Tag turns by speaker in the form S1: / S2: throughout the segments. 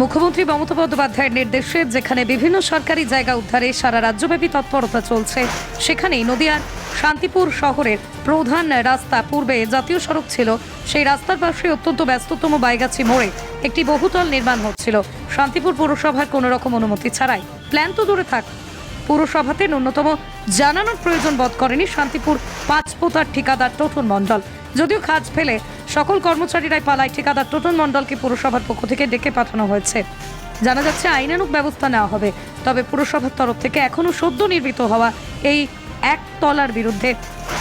S1: মুখ্যমন্ত্রী মমতা বন্দ্যোপাধ্যায়ের নির্দেশে যেখানে বিভিন্ন সরকারি জায়গা উদ্ধারে সারা রাজ্যব্যাপী তৎপরতা চলছে, সেখানেই নদিয়ার শান্তিপুর শহরের প্রধান রাস্তা পূর্বে জাতীয় সড়ক ছিল। সেই রাস্তার পাশে অত্যন্ত ব্যস্ততম বাইগাছি মোড়ে একটি বহুতল নির্মাণ হচ্ছিল। শান্তিপুর পৌরসভার কোনো রকম অনুমতি ছাড়াই। প্ল্যান তো দূরে থাক, পুরসভাতে ন্যূনতম জানানোর প্রয়োজন বোধ করেনি শান্তিপুর পাঁচপোতার ঠিকাদার টোটন মণ্ডল। যদিও খাজ ফেলে, সকল কর্মচারীরাই পালায়, ঠিকাদার টোটন মণ্ডলকে পুরসভার পক্ষ থেকে ডেকে পাঠানো হয়েছে। জানা যাচ্ছে আইনানুক ব্যবস্থা নেওয়া হবে, তবে পুরসভার তরফ থেকে এখনও সদ্য নির্মিত হওয়া এই এক তলার বিরুদ্ধে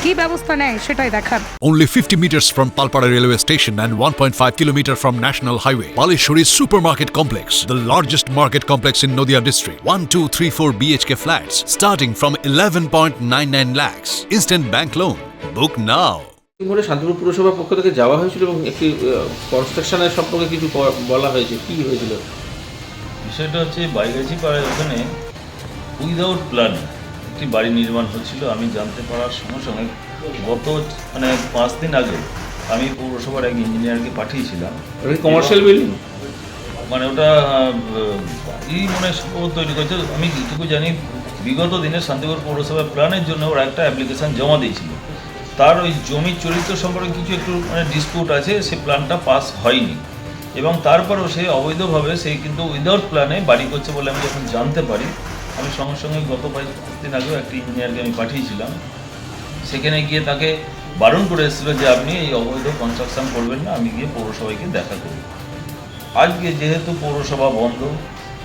S1: কি ব্যবস্থা নেয় সেটাই দেখার
S2: Only 50 meters from Palpara railway station and 1.5 kilometer from National Highway. Palishuri Supermarket Complex, the largest market complex in Noida district. 1, 2, 3, 4 BHK flats starting from 11.99 lakhs. Instant bank loan. Book now.
S3: মোড়ে শান্তিপুর পুরসভার পক্ষ থেকে যাওয়া হয়েছিল এবং একটি কনস্ট্রাকশনের সম্পর্কে কিছু বলা হয়েছে কি হয়েছিল
S4: বিষয়টা হচ্ছে বাইগাছি পাড়ায় ওখানে উইদাউট প্ল্যান একটি বাড়ি নির্মাণ হচ্ছিল আমি জানতে পারার সঙ্গে সঙ্গে গত মানে পাঁচ দিন আগে আমি পৌরসভার এক ইঞ্জিনিয়ারকে পাঠিয়েছিলাম।
S3: কমার্শিয়াল বিল্ডিং
S4: মানে ওটা এই মনে তৈরি করেছে। আমি যেটুকু জানি বিগত দিনে শান্তিপুর পৌরসভার প্ল্যানের জন্য ওরা একটা অ্যাপ্লিকেশন জমা দিয়েছিল। তার ওই জমির চরিত্র সম্পর্কে কিছু একটু মানে ডিসপিউট আছে সে প্ল্যানটা পাস হয়নি। এবং তারপরও সে অবৈধভাবে সেই কিন্তু উইদাউট প্ল্যানে বাড়ি করছে বলে আমি যখন জানতে পারি আমি সঙ্গে সঙ্গে গত পাঁচ দিন আগেও একটি ইঞ্জিনিয়ারকে আমি পাঠিয়েছিলাম। সেখানে গিয়ে তাকে বারণ করে এসেছিল যে আপনি এই অবৈধ কনস্ট্রাকশন করবেন না, আমি গিয়ে পৌরসভাকে দেখা করব আজকে যেহেতু পৌরসভা বন্ধ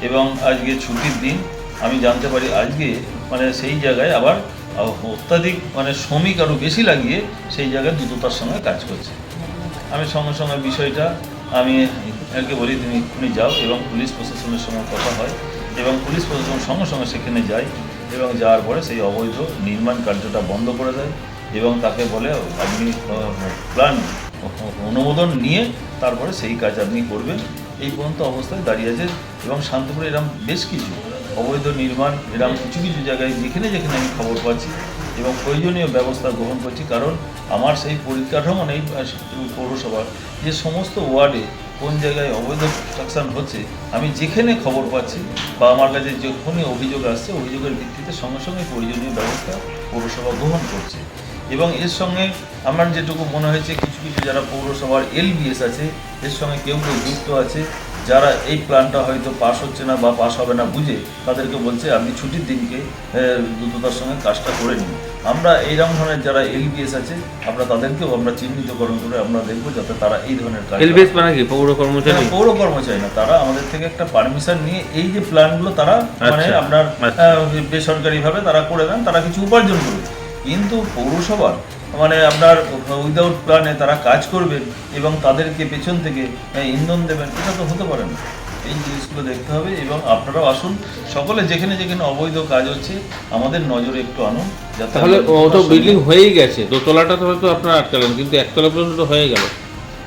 S4: এবং আজকে ছুটির দিন, আমি জানতে পারি আজকে মানে সেই জায়গায় আবার অত্যাধিক মানে শ্রমিক আরও বেশি লাগিয়ে সেই জায়গায় দ্রুততার সঙ্গে কাজ করছে। আমি সঙ্গে সঙ্গে বিষয়টা, আমি একে বলি, তুমি যাও এবং পুলিশ প্রশাসনের সঙ্গে কথা হয়। এবং পুলিশ প্রশাসন সঙ্গে সঙ্গে সেখানে যায় এবং যাওয়ার পরে সেই অবৈধ নির্মাণ কার্যটা বন্ধ করে দেয় এবং তাকে বলে, আপনি প্ল্যান অনুমোদন নিয়ে তারপরে সেই কাজ আপনি করবেন। এই পর্যন্ত অবস্থায় দাঁড়িয়ে আছে এবং শান্তিপুরে এরম বেশ কিছু অবৈধ নির্মাণ, এরম কিছু কিছু জায়গায় যেখানে যেখানে আমি খবর পাচ্ছি এবং প্রয়োজনীয় ব্যবস্থা গ্রহণ করছি। কারণ আমার সেই পরিকাঠামো নেই পৌরসভার। যে সমস্ত ওয়ার্ডে কোন জায়গায় অবৈধ কনস্ট্রাকশন হচ্ছে, আমি যেখানে খবর পাচ্ছি বা আমার কাছে যখনই অভিযোগ আসছে, অভিযোগের ভিত্তিতে সঙ্গে সঙ্গে প্রয়োজনীয় ব্যবস্থা পৌরসভা গ্রহণ করছে। এবং এর সঙ্গে আমার যেটুকু মনে হয়েছে, কিছু কিছু যারা পৌরসভার এলবিএস আছে, এর সঙ্গে কেউ কেউ যুক্ত আছে যারা এই প্ল্যানটা হয়তো পাস হচ্ছে না বা পাস হবে না বুঝে তাদেরকে বলছে আপনি ছুটির দিনকে দ্রুততার সঙ্গে কাজটা করে নিন আমরা এইরকম ধরনের যারা এলবিএস আছে আমরা তাদেরকেও আমরা চিহ্নিতকরণ করে আমরা দেখব যাতে তারা এই ধরনের কাজ
S3: এলবিএস মানে কি? পৌর কর্মচারী?
S4: না, পৌর কর্মচারী না তারা আমাদের থেকে একটা পারমিশন নিয়ে এই যে প্ল্যানগুলো তারা মানে
S3: আচ্ছা,
S4: আপনার
S3: আচ্ছা।
S4: বেসরকারিভাবে তারা করে দেন তারা কিছু উপার্জন করবে কিন্তু পৌরসভার মানে আপনার উইদাউট প্ল্যানে তারা কাজ করবেন এবং তাদেরকে পেছন থেকে ইন্ধন দেবেন এটা তো হতে পারে না। এই জিনিসগুলো দেখতে হবে এবং আপনারাও আসুন। সকলে যেখানে যেখানে অবৈধ কাজ হচ্ছে আমাদের নজরে একটু আনুন যাতে
S3: তাহলে
S4: আমরা
S3: ও তো বিল্ডিং হয়েই গেছে। দোতলাটা তো হয়তো আপনারা আটকালেন কিন্তু একতলা পর্যন্ত হয়ে গেল।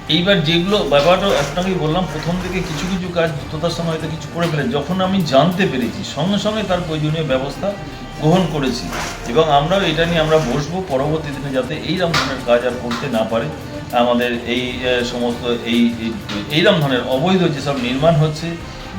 S4: এইবার যেগুলো ব্যাপারটা একটা আমি বললাম, প্রথম থেকে কিছু কিছু কাজ দ্রুততার সময় হয়তো কিছু করে ফেলে যখন আমি জানতে পেরেছি, সঙ্গে সঙ্গে তার প্রয়োজনীয় ব্যবস্থা গ্রহণ করেছি। এবং আমরাও এটা নিয়ে আমরা বসবো পরবর্তী দিনে যাতে এইরকম ধরনের কাজ আর করতে না পারে। আমাদের এই সমস্ত এই, এই- এইরকম ধরনের অবৈধ যেসব নির্মাণ হচ্ছে,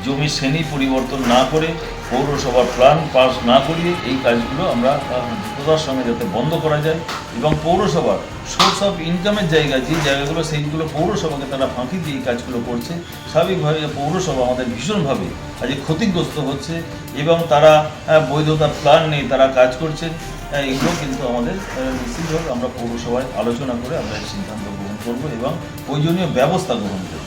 S4: জমি শ্রেণি পরিবর্তন না করে পৌরসভার প্ল্যান পাস না করিয়ে এই কাজগুলো আমরা দ্রুততার সঙ্গে যাতে বন্ধ করা যায় এবং পৌরসভার সোর্স অফ ইনকামের জায়গা, যে জায়গাগুলো সেইগুলো পৌরসভাকে তারা ফাঁকি দিয়ে কাজগুলো করছে, স্বাভাবিকভাবে পৌরসভা আমাদের ভীষণভাবে আজকে ক্ষতিগ্রস্ত হচ্ছে এবং তারা বৈধতার প্ল্যান নেই তারা কাজ করছে। এগুলো কিন্তু আমাদের নিশ্চিতভাবে আমরা পৌরসভায় আলোচনা করে আমরা সিদ্ধান্ত গ্রহণ করব এবং প্রয়োজনীয় ব্যবস্থা গ্রহণ করব।